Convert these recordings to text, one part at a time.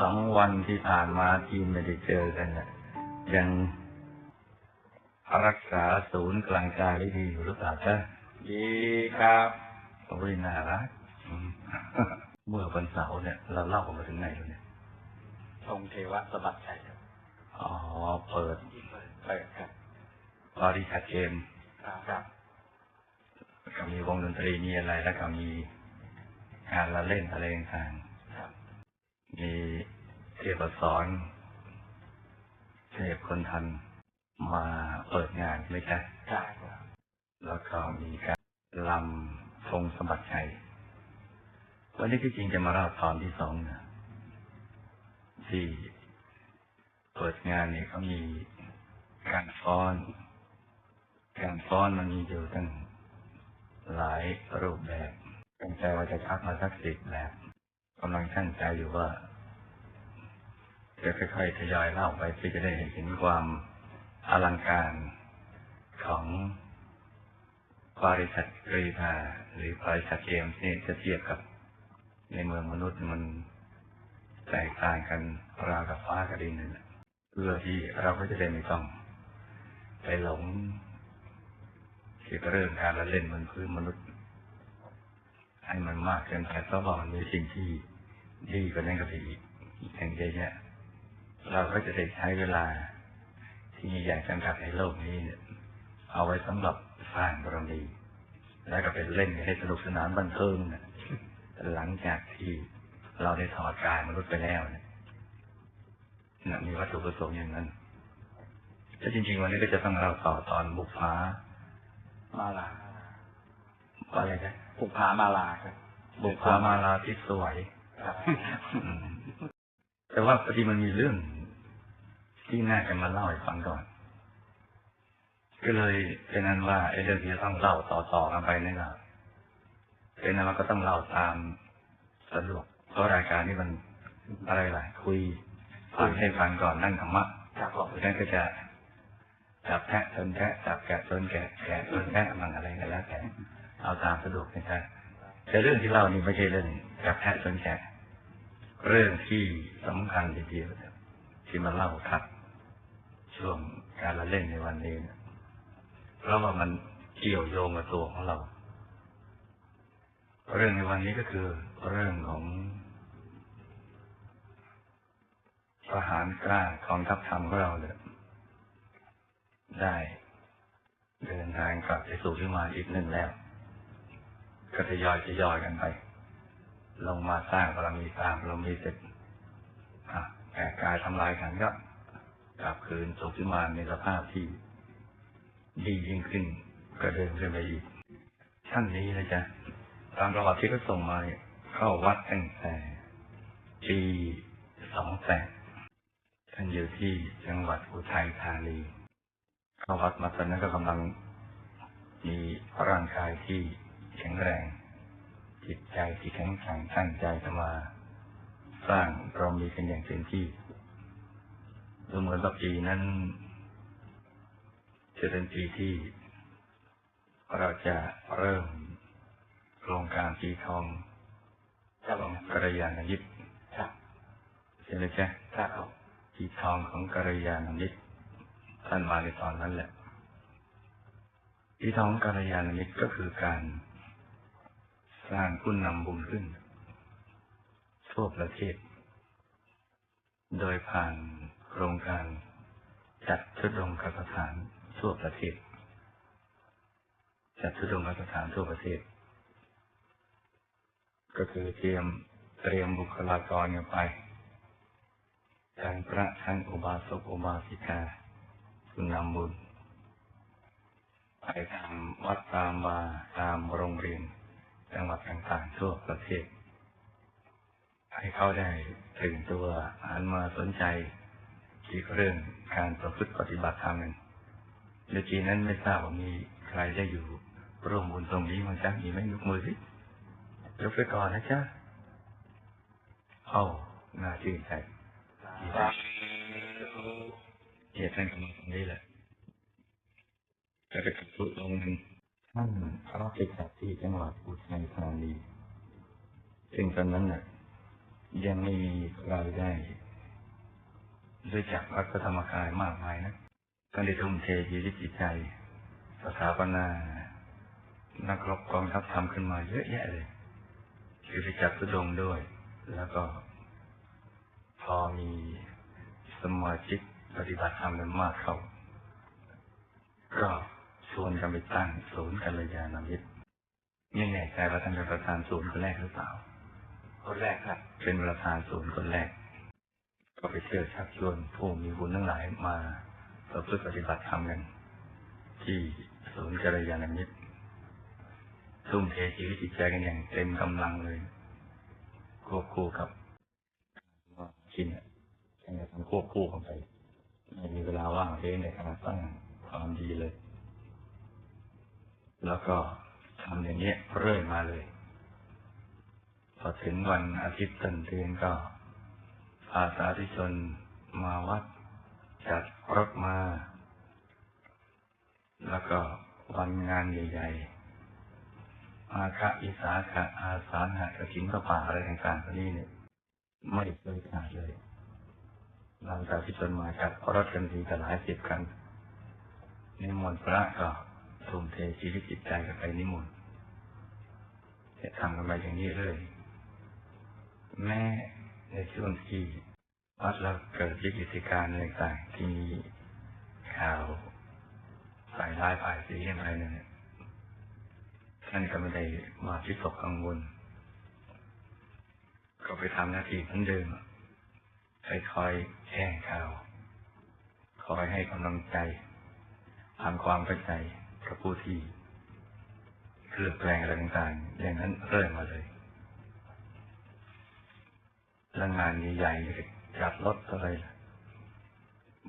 สองวันที่ผ่านมาที่ไม่ได้เจอกันน่ะยังรักษาศูนย์กลางกายได้ดีอยู่หรือเปล่าจ๊ะดีครับโอ้ยน่ารักอืมเมื่อวันเสาร์เนี่ย เราเล่ากันมาถึงไหนแล้วเนี่ยทรงเทวะสะบัดชัยครับอ๋อ เปิดเปิดครับบริษัทเกมครับก็มีวงดนตรีมีอะไรแล้วก็มีงานละเล่นอะไรต่างครับๆ มีเทพสอนเทพคนทันมาเปิดงานใช่ไหมจ๊ะใช่ครับแล้วก็มีการลำธงสมบัติชัยวันนี้ที่จริงจะมาเล่าตอนที่สองนะที่เปิดงานเนี่ยเขามีการฟ้อน การฟ้อนมันมีอยู่ตั้งหลายรูปแบบตั้งใจว่าจะคัดมาสักสิบแบบ กำลังตั้งใจอยู่ว่า จะค่อยๆทยอยเล่าไปเพื่อจะได้เห็นความอลังการของบริษัทกรีธาหรือบริษัทเกมส์นี่จะเทียบกับในเมืองมนุษย์มันแตกต่างกันราวกับฟ้ากับดินนั่นแหละเพื่อที่เราก็จะได้ไม่ต้อง ไปหลงเกี่ยวกับเรื่องการละเล่นบนพื้นมนุษย์ ให้มันมากเกินไปเพราะว่ามันมีสิ่งที่ ดีกว่านั้นก็ไปอีกอย่างเยอะแยะเราก็จะได้ใช้เวลา ที่มีอย่างจำกัดในโลกนี้เนี่ยเอาไว้สำหรับสร้างบารมี แล้วก็เป็นเล่นให้สนุกสนานบันเทิงนะหลังจากที่เราได้ถอดกายมนุษย์ไปแล้วเนี่ยนะมีวัตถุประสงค์อย่างนั้นแต่จริง ๆ วันนี้ก็จะต้องเราต่อตอนบุกฟ้า มาลาว่าอะไรนะผูกผามาลาครับบุกฟ้ามาลาที่สวย แต่ว่าพอดีมันมีเรื่อง ที่น่าจะมาเล่าให้ฟังก่อน ก็เลยเป็นนั้นว่าไอ้เรื่องที่จะต้องเล่าต่อๆกันไปนี่นะเป็นนั้นเราก็ต้องเล่าตามสะดวกเพราะรายการนี้มันอะไรล่ะคุยฟังให้ฟังก่อนนั่งธรรมะครับผมเพราะฉะนั้นก็จะจับแพะชนแพะจับแกะชนแกะแกะชนแพะมันอะไรก็แล้วแต่เอาตามสะดวกนะครับแต่เรื่องที่เล่านี่ไม่ใช่เรื่องจับแพะชนแกะ เรื่องที่สำคัญทีเดียวที่มาเล่าครับช่วงการละเล่นในวันนี้เนี่ยเพราะว่ามันเกี่ยวโยงกับตัวของเรา เรื่องในวันนี้ก็คือ เรื่องของทหารกล้ากองทัพธรรมของเราเนี่ยได้เดินทางกลับไปสู่ที่มาอีกหนึ่งแล้ว ก็ทยอยทยอยกันไป ลงมาสร้างบารมีตามบารมีเสร็จแก่กายทำลายขันก็กลับคืนสู่พิมานในสภาพที่ดียิ่งขึ้นก็เดินขึ้นไปอีกท่านนี้นะจ๊ะตามประวัติที่เขาส่งมาเข้าวัดตั้งแต่ปีสองแปดท่านอยู่ที่จังหวัดอุทัยธานีเข้าวัดมาตอนนั้นก็กำลังมีร่างกายที่แข็งแรง จิตใจที่แข็งแกร่งตั้งใจจะมา สร้างเรามีกันอย่างเต็มที่ดูเหมือนว่าปีนั้นจะเป็นปีที่ เราจะเริ่มโครงการปีทองครับของกัลยาณมิตรครับใช่ไหมจ๊ะครับผมปีทองของกัลยาณมิตรท่านมาในตอนนั้นแหละปีทองกัลยาณมิตรก็คือการ สร้างคุณนำบุญขึ้น ทั่วประเทศ โดยผ่านโครงการจัดชุดลงคสถานทั่วประเทศ จัดชุดลงคสถานทั่วประเทศ ก็คือเตรียมเตรียมบุคลากรกันไปทั้งพระทั้งอุบาสกอุบาสิกาคุณนำบุญไปตามวัดตามวาตามโรงเรียน จังหวัดต่างๆทั่วประเทศ ให้เขาได้ตื่นตัวหันมาสนใจเกี่ยวกับเรื่องการประพฤติปฏิบัติธรรมกันในทีนั้นไม่ทราบว่ามีใครได้อยู่ร่วมบุญตรงนี้มั้งจ๊ะมีไหมยกมือสิยกไปก่อนนะจ๊ะเอ้าน่าชื่นใจดีจับงเหตุท่านกำลังตรงนี้แหละจะไปกับทุลงหนึ่ง ท่านรับไปจากที่จังหวัดอุทัยธานี ซึ่งตอนนั้นน่ะ ยังไม่มีเราได้รู้จักวัดพระธรรมกายมากมายนะท่านได้ทุ่มเทชีวิตจิตใจสถาปนา นักรบกองทัพทำขึ้นมาเยอะแยะเลย คือไปจับทุดงด้วย แล้วก็ พอมีสมาชิกปฏิบัติธรรมกันมากเขาก็ ชวนกันไปตั้งศูนย์กัลยาณมิตรไม่แน่ใจว่าท่านเป็นประธานศูนย์คนแรกหรือเปล่า คนแรกครับ เป็นประธานศูนย์คนแรก ก็ไปเที่ยวชักชวนผู้มีบุญทั้งหลายมาประพฤติปฏิบัติธรรมกัน ที่ศูนย์กัลยาณมิตรทุ่มเทชีวิตจิตใจกันอย่างเต็มกำลังเลยควบคู่กับกินอะยังจะทำควบคู่กันไปไม่มีเวลาว่างเลยในการสร้างความดีเลย แล้วก็ทำอย่างนี้ยเรื่อยมาเลย พอถึงวันอาทิตย์ต้นเดือนก็พาสาธุชนมาวัด จัดรถมา แล้วก็วันงานใหญ่ ๆ อาคะอิสาขะอาสาหะกระถินพระป่าอะไรต่างๆพวกนี้เนี่ย ไม่เคยขาดเลยหลังจากที่ชนมาจัดรถกันทีกันหลายสิบครั้งนิมนต์พระก็ ทุ่มเทชีวิตจิตใจกันไปนิมนต์จะทำกันไปอย่างนี้เลยแม้ในช่วงที่วัดเราเกิดวิกฤตการณ์ต่างๆที่มีข่าวสายร้ายฝ่ายสีอะไรเนี่ยท่านก็ไม่ได้มาพิตกกังวล ก็ไปทำหน้าที่เหมือนเดิมคอยคอยแจ้งข่าว คอยให้กำลังใจทำความเข้าใจ กับผู้ที่เคลือบแคลงอะไรต่างๆ อย่างนั้นเริ่มมาเลยแล้วงานใหญ่ๆจัดรถอะไรล่ะ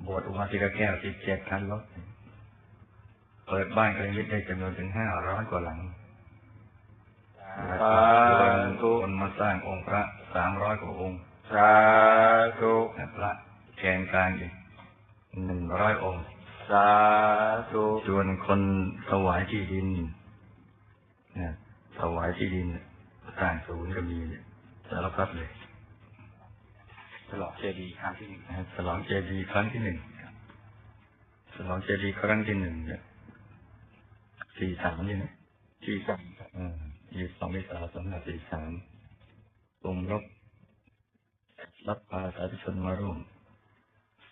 บวชอุมาติกาแก้วสิบเจ็ดคันรถเปิดบ้านกระยิดได้จำนวนถึงห้าร้อยกว่าหลังสาธุคนมาสร้างองค์พระสามร้อยกว่าองค์สาธุและพระแกนกลางอีกหนึ่งร้อยองค์ สาธุชวนคนถวายที่ดินนะถวายที่ดินสร้างศูนย์ก็มีสารพัดเลยฉลองเจดีย์ครั้งที่หนึ่งนะฉลองเจดีย์ครั้งที่หนึ่งฉลองเจดีย์ครั้งที่หนึ่งเนี่ยสี่สามนี่นะที่สามอืมยี่สิบสองเมษายนสองพันสี่สามกรมรบรับพาสาธุชนมาร่วม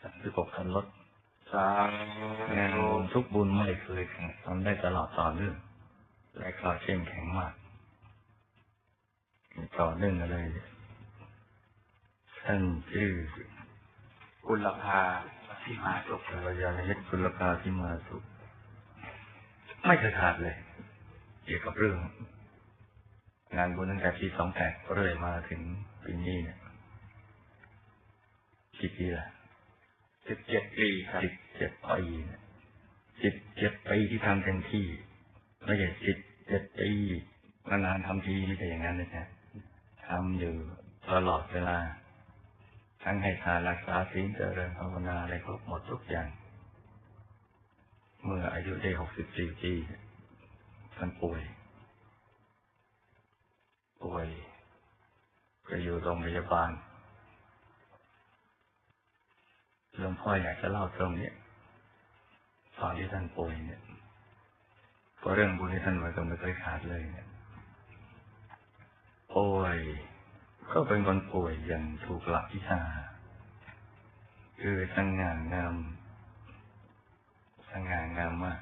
สามสิบหกคันรถ สางานบุญทุกบุญไม่เคยขาดทำได้ตลอดต่อเนื่องและคลาเข้มแข็งมากต่อเนื่องอะไรท่านชื่อกุลภาที่มาจบกัลยาณมิตรคุณภาที่มาสุขไม่เคยขาดเลย เกี่ยวกับเรื่อง งานบุญตั้งแต่ปีสองแปดเรื่อยมาถึงปีนี้เนี่ยกี่ปีละ สิบเจ็ดปีครับสิบเจ็ดปีเนี่ยสิบเจ็ดปีที่ทำเต็มที่ไม่ใช่สิบเจ็ดปีนานๆทำทีไม่ใช่อย่างนั้นนะจ๊ะทำอยู่ตลอดเวลา ทั้งให้ทานรักษาศีลเจริญภาวนาอะไรครบหมดทุกอย่าง เมื่ออายุได้หกสิบสี่ปีท่านป่วย ป่วยก็อยู่โรงพยาบาล หลวงพ่ออยากจะเล่าตรงนี้ตอนที่ท่านป่วยเนี่ยเพราะเรื่องบุญที่ท่านมาก็ไม่เคยขาดเลยเนี่ยป่วยก็เป็นคนป่วยอย่างถูกหลักวิชา คือสง่างามสง่างามมาก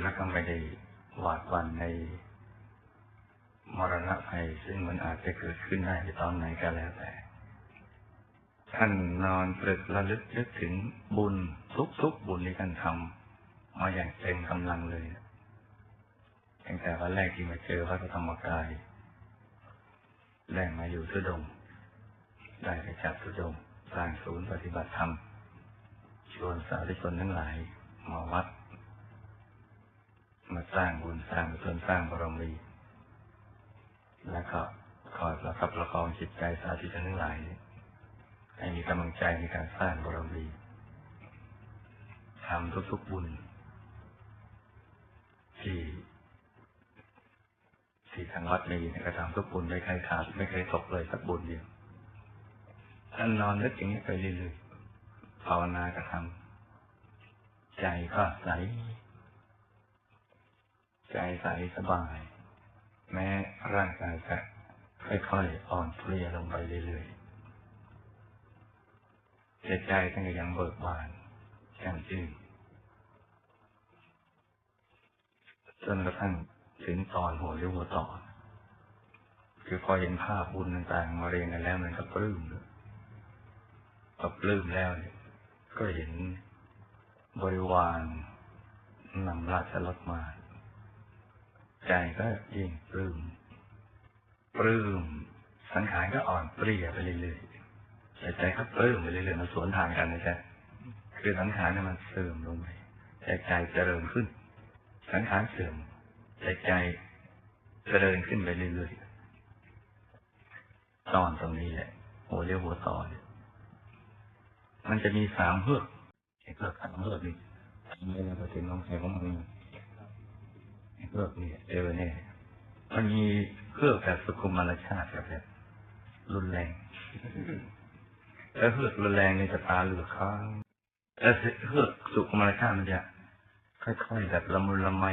แล้วก็ไม่ได้หวาดหวั่นในมรณะภัยซึ่งมันอาจจะเกิดขึ้นได้ในตอนไหนก็แล้วแต่ ท่านนอนตรึกระลึกนึกถึงบุญทุกทุกๆบุญที่ท่านทำมาอย่างเต็มกำลังเลยตั้งแต่วันแรกที่มาเจอพระธรรมกาย แรกมาอยู่ทุดง ได้ไปจัดทุดงสร้างศูนย์ปฏิบัติธรรม ชวนสาธุชนทั้งหลายมาวัด มาสร้างบุญสร้างกุศลสร้างบารมีแล้วก็คอยประคับประคองจิตใจสาธุชนทั้งหลาย ให้มีกำลังใจในการสร้างบารมีทำทุกๆบุญ ที่ที่ทางวัดมีเนี่ยทำทุกบุญไม่เคยขาดไม่เคยตกเลยสักบุญเดียวท่านนอนนึกอย่างนี้ไปเรื่อยๆภาวนากระทำใจก็ใส ใจใสสบาย แม้ร่างกายจะค่อยๆอ่อนเพลียลงไปเรื่อยๆ แต่ใจท่านก็ยังเบิกบานแช่มชื่นจนกระทั่งถึงตอนหัวเรียวหัวต่อ คือพอเห็นภาพบุญต่างๆ มาเรียงกันแล้วมันก็ปลื้มเลยพอปลื้มแล้วเนี่ย ก็เห็นบริวารนำราชรถมา ใจก็ยิ่งปลื้มปลื้มสังขารก็อ่อนเปรี้ยไปเรื่อยๆ ใจก็ปลื้มไปเรื่อยๆมันสวนทางกันนะจ๊ะคือสังขารเนี่ยมันเสื่อมลงไปแต่ใจเจริญขึ้น สังขารเสื่อมแต่ใจเจริญขึ้นไปเรื่อยๆตอนตรงนี้แหละหัวเรียวหัวต่อนมันจะมีสามเฮือกไอ้เฮือกสามเฮือกนี่ทำไม่ได้ก็ถึงของใครของมันไอ้เฮือกนี่เจอแน่มันมีเฮือกแบบสุขุมมารชาติกับแบบรุนแรง แล้วเฮือกรุนแรงในจะตาเหลือกข้างแล้วเฮือกสุขุมารชาติมันจะค่อยๆแบบละมุนละไม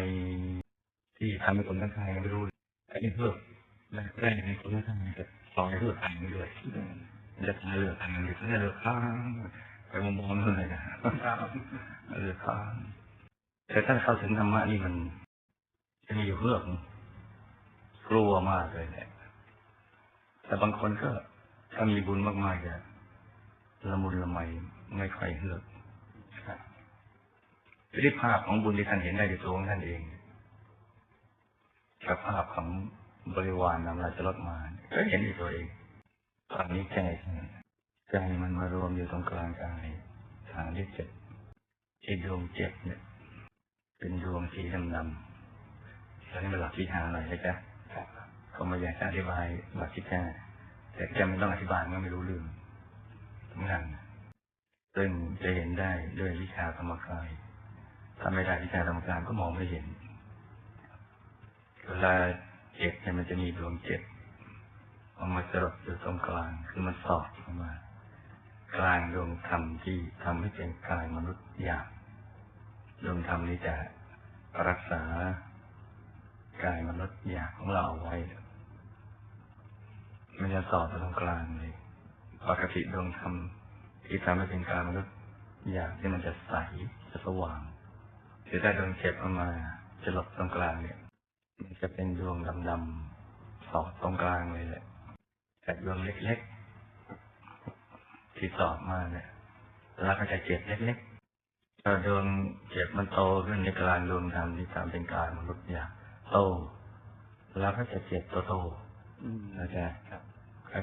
ที่ทำให้คนข้างไม่รู้ไอ้เฮือกแรกๆในคนข้างจะต่อยเฮือกทางไปด้วยมันจะตาเหลือกทางหรือจะเหลือกข้างไปมองๆเลยนะเหลือกข้างแต่ถ้าเข้าถึงธรรมะนี่มันจะมีอยู่เฮือกกลัวมากเลยเนี่ยแต่บางคนก็ถ้ามีบุญมากๆจะ ละมุนละไมไม่ค่อยเฮือกฤทธิภาพของบุญที่ท่านเห็นได้ด้วยตัวของท่านเองกับภาพของบริวารนำราชรถมาก็เห็นด้วยตัวเองตอนนี้ใจใจมันมารวมอยู่ตรงกลางกายทางที่เจ็ดไอ้ดวงเจ็ดเนี่ย เป็นดวงสีดำๆแล้วนี่เป็นหลักวิชาหน่อยนะจ๊ะก็ไม่อยากจะอธิบายหลักวิชาแต่แกไม่ต้องอธิบายมันไม่รู้เรื่อง สำคัญซึ่งจะเห็นได้ด้วยวิชาธรรมกายถ้าไม่ได้วิชาธรรมกายก็มองไม่เห็น เวลาเจ็ดเนี่ยมันจะมีดวงเจ็ดเอามาจรดอยู่ตรงกลาง คือมันสอดเข้ามา กลางดวงธรรมที่ทำให้เป็นกายมนุษย์หยาบดวงธรรมนี้จะรักษากายมนุษย์หยาบของเราเอาไว้ มันจะสอดอยู่ตรงกลางเลย ปกติดวงธรรมที่ทำให้เป็นกายมนุษย์หยาบที่มันจะใสจะสว่างคือถ้าดวงเจ็บออกมาจะหลบตรงกลางเนี่ยมันจะเป็นดวงดำๆสอดตรงกลางเลยแหละแต่ดวงเล็กๆ ที่สอบมาเนี่ยแล้วก็จะเจ็บเล็กๆถ้าดวงเจ็บมันโตขึ้นในกลางดวงธรรมที่ทำเป็นกายมนุษย์อย่างโตแล้วก็จะเจ็บโตๆนะจ๊ะ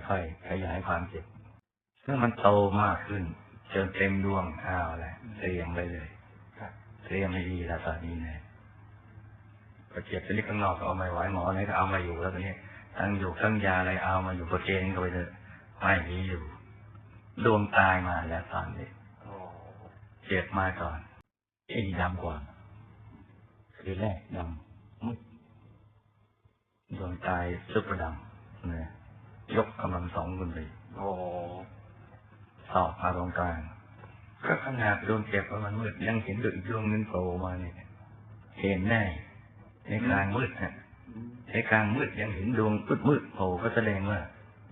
ค่อยๆขยายความเจ็บ เมื่อมันโตมากขึ้นจนเต็มดวงอ้าวแหละเตรียมไว้เลยเตรียมให้ดีแล้วตอนนี้เนี่ยพอเจ็บชนิดข้างนอกก็เอาไม่ไหวหมอไหนก็เอามาอยู่แล้วตอนนี้ทั้งอยู่ทั้งยาอะไรเอามาอยู่ประเกณฑ์ก็ไปเลยไม่มีอยู่ดวงตายมาแล้วตอนนี้เจ็บมาก่อนไอ้นี่ดำกว่าคือแรกดำมุดดวงตายซุปเปอร์ดำเนี่ยยกกำลังสองขึ้นไปโอ้ สอบมาตรงกลางก็ขนาดดวงเจ็บมันมืดยังเห็นดวงอีกดวงหนึงโผล่มาเนี่ยเห็นแน่ในกลางมืดฮะในกลางมืดยังเห็นดวงมืดมืดๆโผล่ก็แสดงว่า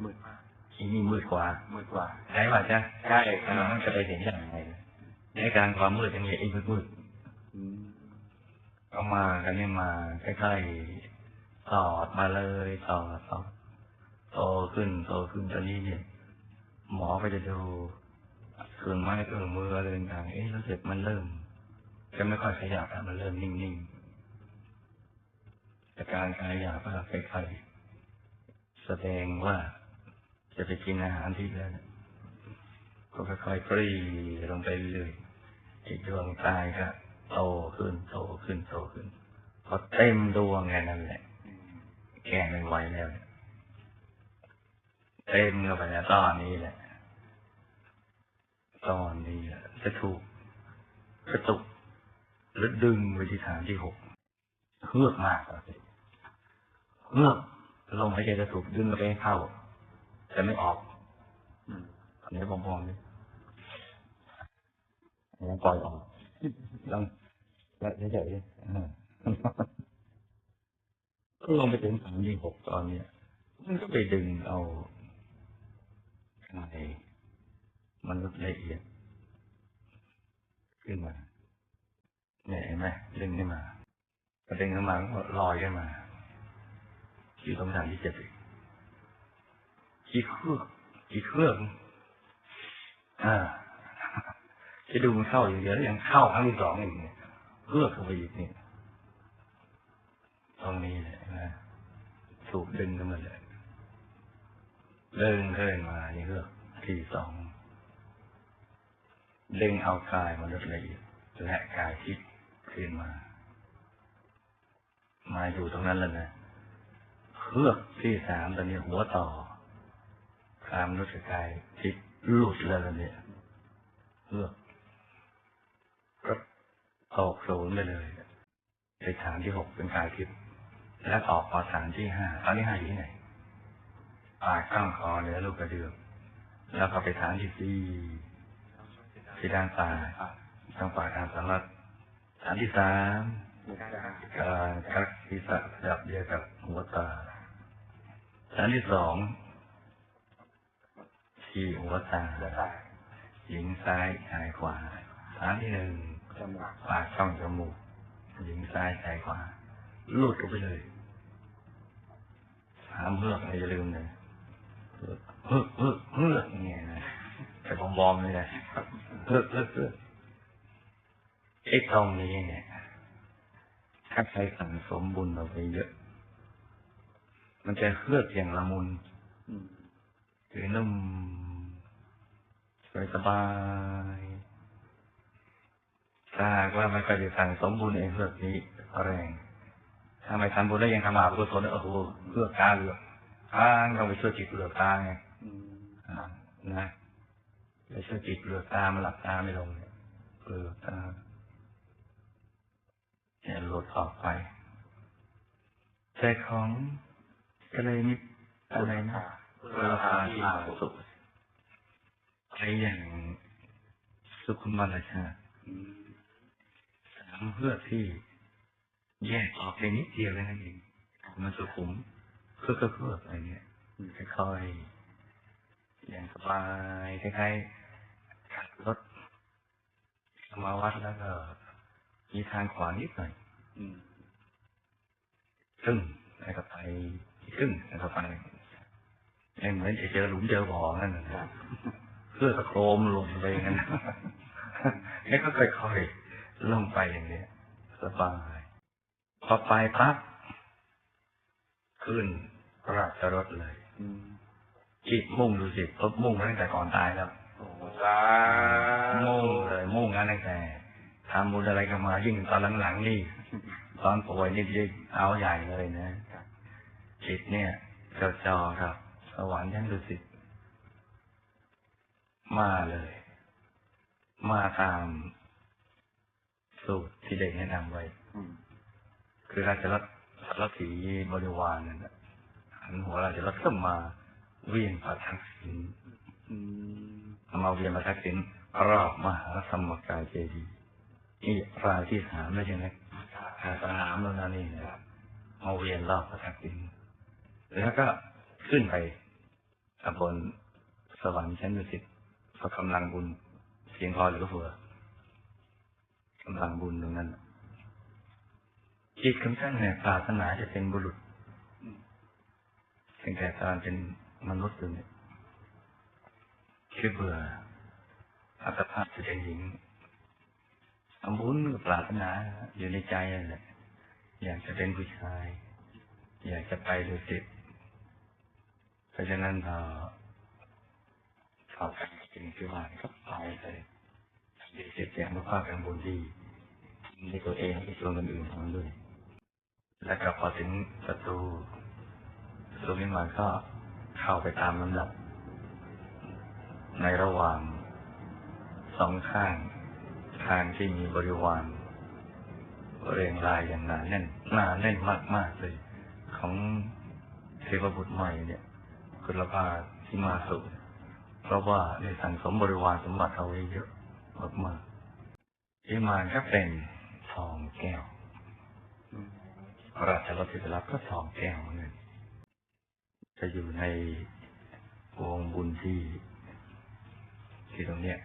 มืดมากที่นี่มืดกว่ามืดกว่าใช่ป่ะจ๊ะใช่คอ่ารับมันจะไปเห็นอย่างไรในกลางความมืดยังมีไอ้มืดมืดอืมๆก็มากันนี่มาใกล้ๆสอดมาเลยสอดสอดโตขึ้นโตขึ้นตอนนี้เนี่ย หมอก็จะดูเครื่องไม้เครื่องมืออะไรต่างๆเอ๊ะรู้สึกมันเริ่มจะไม่ค่อยขยับแล้วมันเริ่มนิ่งๆแต่การขยับก็คล้ายๆแสดงว่าจะไปกินอาหารที่แล้วก็ค่อยๆปรีลงไปเรื่อยๆอีกดวงตายก็โตขึ้นโตขึ้นโตขึ้นพอเต็มดวงไงนั่นแหละแก่ไม่ไหวแล้วเนี่ยเต็มเข้าไปแล้วตอนนี้แหละ ตอนนี้จะถูกกระตุกหรือดึงไปที่ฐานที่หกเฮือกมากเลยเฮือกลมหายใจจะถูกดึงไปให้เข้า แต่ไม่ออกอืมเดี๋ยวผมมองดิยังปล่อยออกลองและเฉยๆก็ลงไปถึงสามยี่หกตอนเนี้ยมันก็ไปดึงเอากาย มนุษย์ละเอียด ขึ้นมาเนี่ยเห็นไหมดึงขึ้นมาพอดึงขึ้นมาก็ลอยขึ้นมาอยู่ตรงฐานที่เจ็ดอีกกี่เครื่องกี่เครื่องอ่าจะดูมันเข้าอย่างเดียวแล้วยังเข้าครั้งที่สองอีกเนี่ยเครื่องเข้าไปอีกเนี่ยตรงนี้เลยนะถูกดึงขึ้นมาเลยเดึงขึ้นมานี่เครื่องที่สอง ดึงเอากายมนุษย์ละเอียดและกายทิพย์ขึ้นมา มาอยู่ตรงนั้นแล้วนะเครือกที่สามตอนนี้หัวต่อคามนุษย์กายทิพย์หลุดแล้วล่ะเนี่ยเครือกก็ตกศูนย์ไปเลยไปฐานที่หกเป็นกายทิพย์แล้วออกมาฐานที่ห้าตอนนี้ห้าอยู่ที่ไหนปากข้างคอเนือลูกกระเดือกแล้วก็ไปฐานที่สี่ ที่ด้านซ้ายทางปากทางสารฐานที่สามการคัดศีรษะจับเดียวกับหัวตาชั้นที่สองที่หัวตาหญิงซ้ายชายขวาชั้นที่หนึ่งจมูกปากช่องจมูกหญิงซ้ายชายขวาลูดลงไปเลยหามเฮือกอย่าลืมเลยเฮือกเฮือกเฮือกเฮือกอย่างเงี้ยนะ แต่ผมบอมเลยนะเฮือกเฮือกเฮือกไอ้ตรงนี้เนี่ย ถ้าใครสั่งสมบุญเราไปเยอะ มันจะเคลือบอย่างละมุนอืมคือนุ่มสบายสบายถ้าหากว่าไม่ค่อยได้สั่งสมบุญเองเคลือบนี้แรง ถ้าไม่ทำบุญแล้วยังทำบาปกุศลโอ้โหเคลือบตาเหลือกทางต้องไปช่วยจิตเหลือกตาไงอืมอ่านะ ไปช่วยจิตเหลือกตามันหลับตาไม่ลงเนี่ยเหลือกตาเนี่ยหลุดออกไปใจของกระเลยนิดอะไรนะเวลาที่มาสุขไปอย่างสุขุมวรชาอืมสามเพื่อที่แยกออกไปนิดเดียวแค่นั้นเองมันสุขุมเพื่อเพื่ออะไรเงี้ยค่อยๆอย่างสบายคล้ายๆขับ รถมาวัดแล้วก็มีทางขวานิดหน่อยอืมครึ่งแล้วก็ไปอีกครึ่งแล้วก็ไปไม่เหมือนจะเจอหลุมเจอบ่อนั่นนะเพื่อตะโครมลงไปอย่างนั้นแล้วก็ค่อยๆลงไปอย่างเนี้ยสบายพอไปปั๊บขึ้นราชรถเลยอืมจิตมุ่งดูสิพบมุ่งมาตั้งแต่ก่อนตายแล้วโอ้ สามุ่งเลยมุ่งงั้นตั้งแต่ทำบุญอะไรกันมายิ่งตอนหลังๆนี่ตอนป่วยนี่ยิ่งเอาใหญ่เลยนะจิตเนี่ยจดจ่อครับ สวรรค์ชั้นดุสิตมาเลย มาตามสูตรที่ได้แนะนำไว้คือราชรถรถีบริวารนั่นแหละหันหัวราชรถก็มาเวียนประทักษิณ มมาเวียนประทักษิณรอบมหาสมกายเจดีย์นี่รายที่สามแล้วใช่ไหมอาสนามแล้วนะนี่นะมาเวียนรอบประทักษิณแล้วก็ขึ้นไปบนสวรรค์ชั้นดุสิตเพราะกำลังบุญเพียงพอหรือเฟือกำลังบุญตรงนั้นจิตของท่านเนี่ยปรารถนาจะเป็นบุรุษเพียงแต่ตอนเป็นมนุษย์อยู่เนี่ย คือเบื่ออัตภาพจะเป็นหญิงทำบุญก็ปรารถนาอยู่ในใจนั่นแหละอยากจะเป็นผู้ชาย อยากจะไปดูสิตเพราะฉะนั้นพอเข้าไปจริงคือว่าก็ไปเลยดูสิตอย่างรู้ภาพเป็นบุญดีในตัวเองและชวนคนอื่นทำด้วย แล้วก็พอถึงประตูประตูวิมานก็เข้าไปตามลำดับ ในระหว่างสองข้างทางที่มีบริวารเรียงรายอย่างหนาแน่นหนาแน่นมากๆเลย ของเทวบุตรใหม่เนี่ยกุลภาที่มาสุเพราะว่าได้สั่งสมบริวารสมบัติเอาไว้เยอะมากๆวิมานก็เป็นทองแก้วราชรถที่ได้รับก็ทองแก้วเหมือนกันจะอยู่ในวงบุญที่ ที่ตรงเนี้ย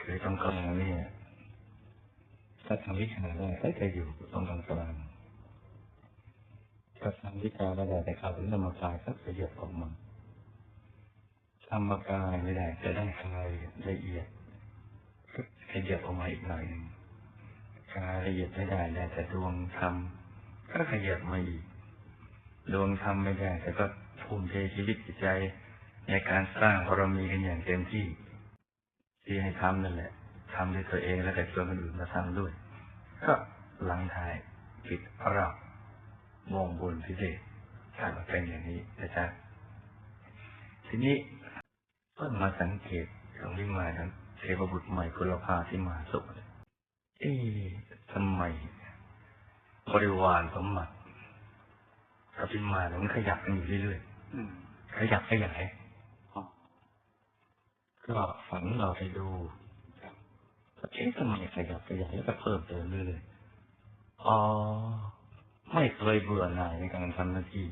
คือตรงกลางเนี่ยถ้าทำวิชาได้ก็จะอยู่ตรงกลางกลางถ้าทำวิชาไม่ได้แต่เขาถึงธรรมกายก็จะเหยียบออกมาธรรมกายไม่ได้จะได้กายละเอียดก็ขยับออกมาอีกหน่อยหนึ่งกายละเอียดไม่ได้ได้แต่ดวงธรรมก็ขยับมาอีกดวงธรรมไม่ได้แต่ก็ทุ่มเทชีวิตจิตใจ ในการสร้างบารมีกันอย่างเต็มที่ ที่ให้ทำนั่นแหละทำด้วยตัวเองแล้วก็ชวนคนอื่นมาทำด้วย ก็หลังท้ายปิดรับวงบุญพิเศษถ้ามันเป็นอย่างนี้นะจ๊ะทีนี้เพิ่งมาสังเกตของวิมานนั้นเทพบุตรใหม่กุลภาที่มาสุขเนี่ยเอ๊ะทำไมบริวารสมบัติกับวิมานเนี่ยมันขยับกันอยู่เรื่อยอืมๆขยับขยายอ๋อ ก็ฝันเราไปดูเอ๊ะทำไมขยับขยายแล้วก็เพิ่มเติมเรื่อยๆอ๋อ ไม่เคยเบื่อหน่ายในการทำหน้าที่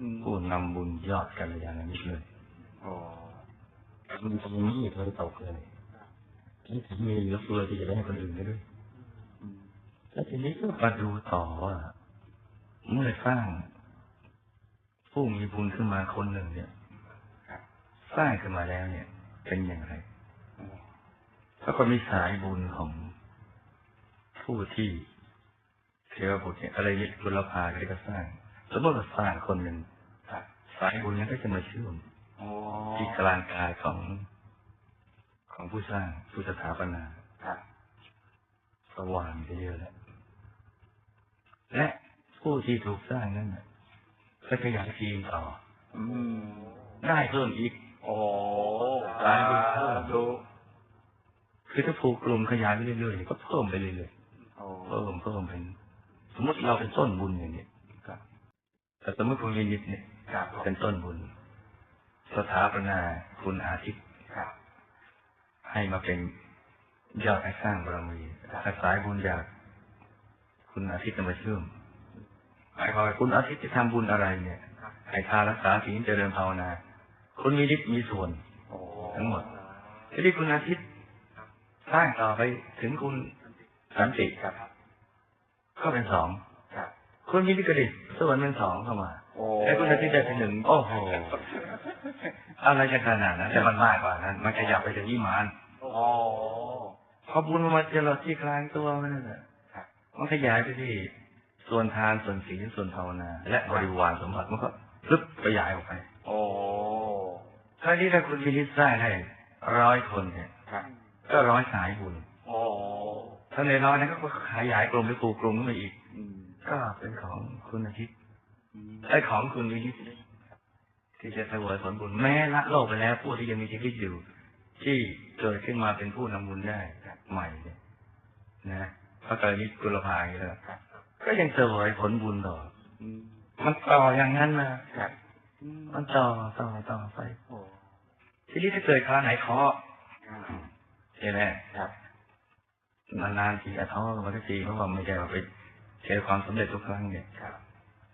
อืมผู้นำบุญยอดกัลยาณมิตรเลยอ๋อมันตรงนี้ไม่เคยตกเลยที่ถึงมีเหลือเฟือที่จะได้ให้คนอื่นได้ด้วยอืมแล้วทีนี้ก็มาดูต่อว่า เมื่อสร้าง ผู้มีบุญขึ้นมาคนหนึ่งเนี่ยครับสร้างขึ้นมาแล้วเนี่ย เป็นอย่างไรอ๋อถ้าคนมีสายบุญของผู้ที่เทวบุตรเนี่ยอะไรยึดกุลภาก็สร้าง สมมติว่าสร้างคนหนึ่งครับสายบุญนั้นก็จะมาเชื่อมอ๋อที่กลางกายของของผู้สร้างผู้สถาปนาครับสว่างไปเยอะแล้วและผู้ที่ถูกสร้างนั้นน่ะก็ขยายทีมต่ออืมได้เพิ่มอีกโอ้สายบุญเพิ่มดูคือถ้าผูกกลุ่มขยายไปเรื่อยๆก็เพิ่มไปเรื่อยโอ้ๆเพิ่มเพิ่มเป็นสมมติเราเป็นต้นบุญอย่างนี้ครับแต่สมมติคุณวินิตเนี่ยครับผมเป็นต้นบุญ สถาปนาคุณอาทิตย์ครับให้มาเป็นยอดให้สร้างบารมีถ้าสายบุญอยาก คุณอาทิตย์จะมาเชื่อมหมายความว่าคุณอาทิตย์จะทำบุญอะไรเนี่ยให้ทานรักษาศีลเจริญภาวนา คุณมีฤทธิ์มีส่วนโอ้ทั้งหมดทีนี้คุณอาทิตย์สร้างต่อไปถึงคุณสันติครับ ก็เป็นสองครับคุณมีวิกฤตส่วนเป็นสองเข้ามาโอ้ไอ้คุณอาทิตย์ได้เป็นหนึ่งโอ้โหอะไรจะขนาดนั้นแต่มันมากกว่านั้น มันขยับไปถึงวิมานโอ้พอบุญมันมาเจริญที่กลางตัวมันนั่นแหละครับมันขยายไปที่ส่วนทานส่วนศีลส่วนภาวนา และบริวารสมบัติมันก็ลึกขยายออกไป โอ้ คราวนี้ถ้าคุณวินิจสร้างให้ร้อยคนเนี่ยครับก็ร้อยสายบุญโอ้ถ้าในร้อยนั้นก็ขยายกลุ่มไปปลูกกลุ่มขึ้นมาอีกอืมก็เป็นของคุณอาทิตย์อืมไอ้ของคุณวินิจที่จะเสวยผลบุญแม้ละโลกไปแล้วผู้ที่ยังมีชีวิตอยู่ ที่เกิดขึ้นมาเป็นผู้นำบุญได้ใหม่เนี่ยนะพระกรณีกุลภาอย่างนี้แล้วครับก็ยังเสวยผลบุญต่ออืมมันต่ออย่างนั้นนะครับอืมมันต่อต่อต่อไปโอ้ ทีนี้ถ้าเกิดคราวไหนเคาะครับใช่ไหมครับนานๆทีอะท้อมันก็ทีเพราะว่าไม่ใช่ว่าไปเจอความสำเร็จทุกครั้งเนี่ยครับ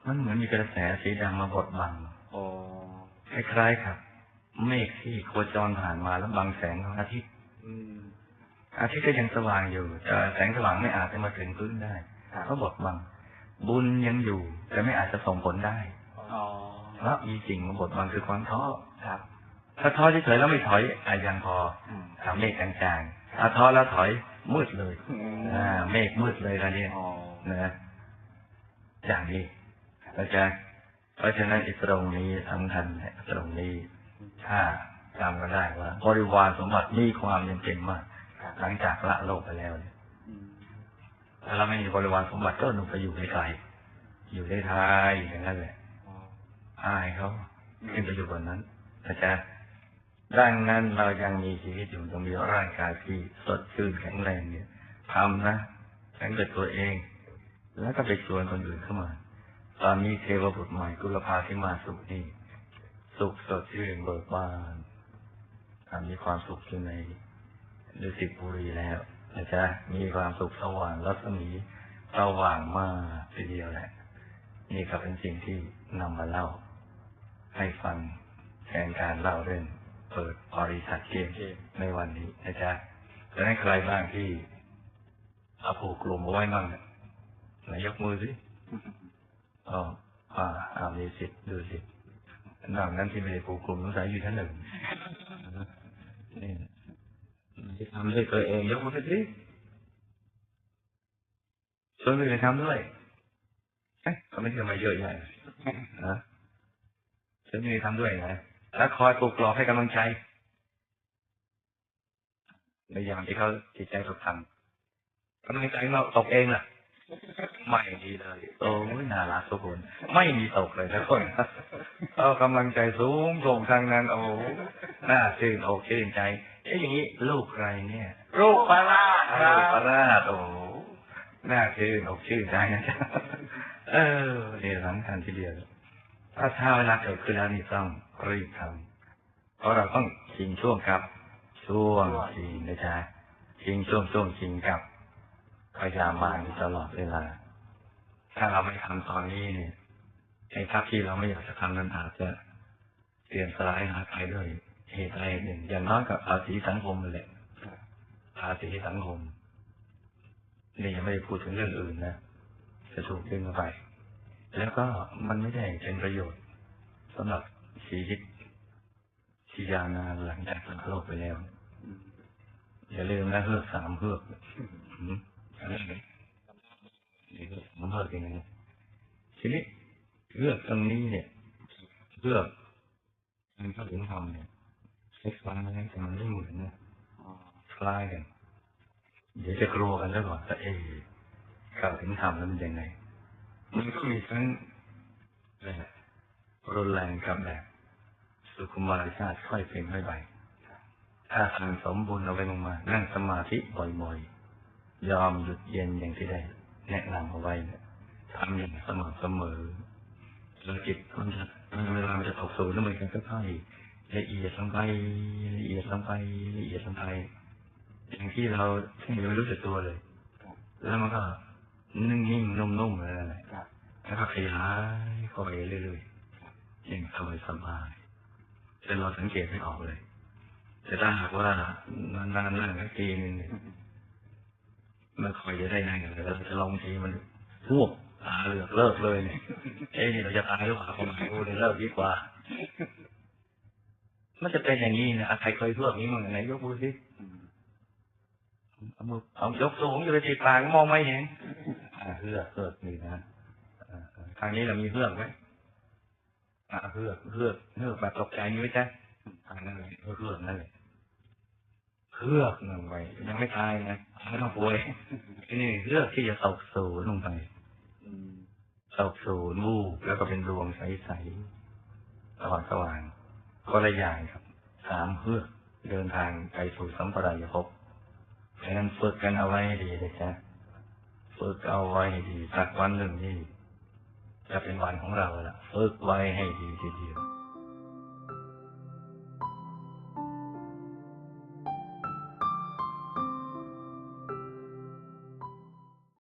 มันเหมือนมีกระแสสีดำมาบดบังโอ้คล้ายๆครับ เมฆที่โคจรผ่านมาแล้วบังแสงของอาทิตย์อืมอาทิตย์ก็ยังสว่างอยู่แต่แสงสว่างไม่อาจจะมาถึงพื้นได้ครับเพราะบดบัง บุญยังอยู่ แต่ไม่อาจจะส่งผลได้อ๋อเพราะมีสิ่งมาบดบังคือความท้อครับ ถ้าท้อเฉยๆแล้วไม่ถอยอายังพออืมทำเมฆจางๆถ้าท้อแล้วถอยมืดเลยอืมอ่าเมฆมืดเลยนะเนี่ยอ๋อนะอย่างนี้อาจารย์เพราะฉะนั้นไอ้ตรงนี้สำคัญแหละตรงนี้ ถ้าจำกันได้ว่าบริวารสมบัติมีความจำเป็นมากครับหลังจากละโลกไปแล้วเนี่ยอืมถ้าเราไม่มีบริวารสมบัติก็หนุ่มไปอยู่ไกลๆอยู่ได้ท้ายอย่างนั้นแหละอ๋ออายเขาขึ้นไปอยู่บนนั้นอาจารย์ ดังนั้นเรายังมีชีวิตอยู่ต้องมีร่างกายที่สดชื่นแข็งแรงเนี่ยทำนะแข็งเป็นตัวเอง แล้วก็ไปชวนคนอื่นเข้ามา ตอนนี้เทวบุตรใหม่กุลภาที่มาสุขนี่ สุขสดชื่นเบิกบานมีความสุขอยู่ในดุสิตบุรีแล้วนะจ๊ะมีความสุขสว่างรัศมีสว่างมากทีเดียวแหละ นี่ก็เป็นสิ่งที่นำมาเล่า ให้ฟังแทนการเล่าเรื่อง เปิดบริษัทเกมในวันนี้นะจ๊ะดังนั้นใครบ้างที่เอาผูกกลุ่มเอาไว้บ้างเนี่ยไหนยกมือสิอ๋ออ่าอ่ามีสิทธิ์ดูสินอกนั้นที่ไม่ได้ผูกกลุ่มสงสัยอยู่ชั้นหนึ่งนี่ที่ทำด้วยตัวเองยกมือขึ้นสิชวนคนอื่นทำด้วยเอ๊ะเขาไม่ทำมาเยอะแยะนะฉันมีทำด้วยนะ แล้วคอยปลุกปลอบให้กำลังใจในยามที่เขาจิตใจตกทำกำลังใจเราตกเองล่ะ ไม่ดีเลย โอ้ยน่ารักทุกคน ไม่มีตกเลยทุกคนเอากำลังใจสูงส่งทางนั้น โอ้น่าชื่นอกชื่นใจเอ๊ะอย่างนี้ลูกใครเนี่ยลูกพระราชคลูรักพระบราชโอ้น่าชื่นอกชื่นใจนะจ๊ะเออนี่สำคัญทีเดียว ถ้าถ้าเวลาเกิดขึ้นแล้วนี่ต้องรีบทำเพราะเราต้องชิงช่วงกับ ช่วงชิงนะจ๊ะชิงช่วงช่วงชิงกับพยายามมาตลอดเวลา ถ้าเราไม่ทำตอนนี้เนี่ยไอ้ทัพที่เราไม่อยากจะทำนั้นอาจจะเสื่อมสลายหายไปด้วยเหตุใดหตุหนึ่ง อย่างน้อยกับภาษีสังคมนั่นแหละภาษีสังคมนี่ยังไม่ได้พูดถึงเรื่องอื่นนะจะถูกดึงเข้าไป แล้วก็มันไม่ได้เป็นประโยชน์สำหรับชีวิตที่ยาวนานหลังจากจากโลกไปแล้ว อย่าลืมนะเฮือกสามเฮือกอืมอะไรนะนี่เฮือกสามเฮือกยังไงทีนี้เฮือกตรงนี้เนี่ยเฮือกมันเข้าถึงทำเนี่ยคล้ายๆแต่มันไม่เหมือนนะคล้ายกัน เดี๋ยวจะกลัวกันแล้วก่อนแต่เอ๊ะเข้าถึงทำแล้วมันยังไง มันก็มีทั้งแบบรุนแรงกับแบบ สุขุมารชาติค่อยเป็นค่อยไปถ้าทางสมบูรณ์เอาไว้ลงมานั่งสมาธิบ่อยๆ ยอมหยุดเย็นอย่างที่ได้ แนะนำเอาไว้ทำอย่างสม่ำเสมอแล้วจิตมันจะเวลามันจะตกสู่นั่นมันก็ค่อยๆละเอียดลงไปละเอียดลงไปละเอียดลงไปอย่างที่เราที่ไม่รู้สึกตัวเลย แล้วมันก็ นิ่งๆนุ่มๆเลยนั่นแหละครับแล้วก็ขยายเข้าไปเรื่อยๆอย่างสบายสบายๆจนเราสังเกตไม่ออกเลยแต่ถ้าหากว่านานๆนั่งสักทีนึงเนี่ยมันคอยจะได้นั่งกันเลยเราจะลองทีมันพวกตาเหลือกเลิกเลยเนี่ยเอ้ยนี่เราจะตายหรือเปล่าผมกูเนี่ยเลิกดีกว่ามันจะเป็นอย่างนี้นะอะใครเคยพวกนี้มั้งไหนยกมือสิอืมเอามือเอายกสูงอยู่ในติดปากมองไม่เห็นอ่า เฮือกเฮือกนี่นะทางนี้เรามีเฮือกไหมเฮือกเฮือกเฮือกแบบตกใจนี่ไหมจ๊ะอ่านั่นแหละเฮือกนั่นแหละเฮือกลงไปยังไม่ตายนะไม่ต้องป่วยนี่เฮือกที่จะตกศูนย์ลงไปตกศูนย์วูบแล้วก็เป็นดวงใสๆสว่างสว่างก็ละย่างครับ สามเฮือกเดินทางไปสู่สัมปรายภพเพราะฉะนั้นฝึกกันเอาไว้ดีเลยจ้ะ ฝึกเอาไว้ให้ดีสักวันหนึ่งนี่จะเป็นวันของเราละฝึกไว้ให้ดีทีเดียว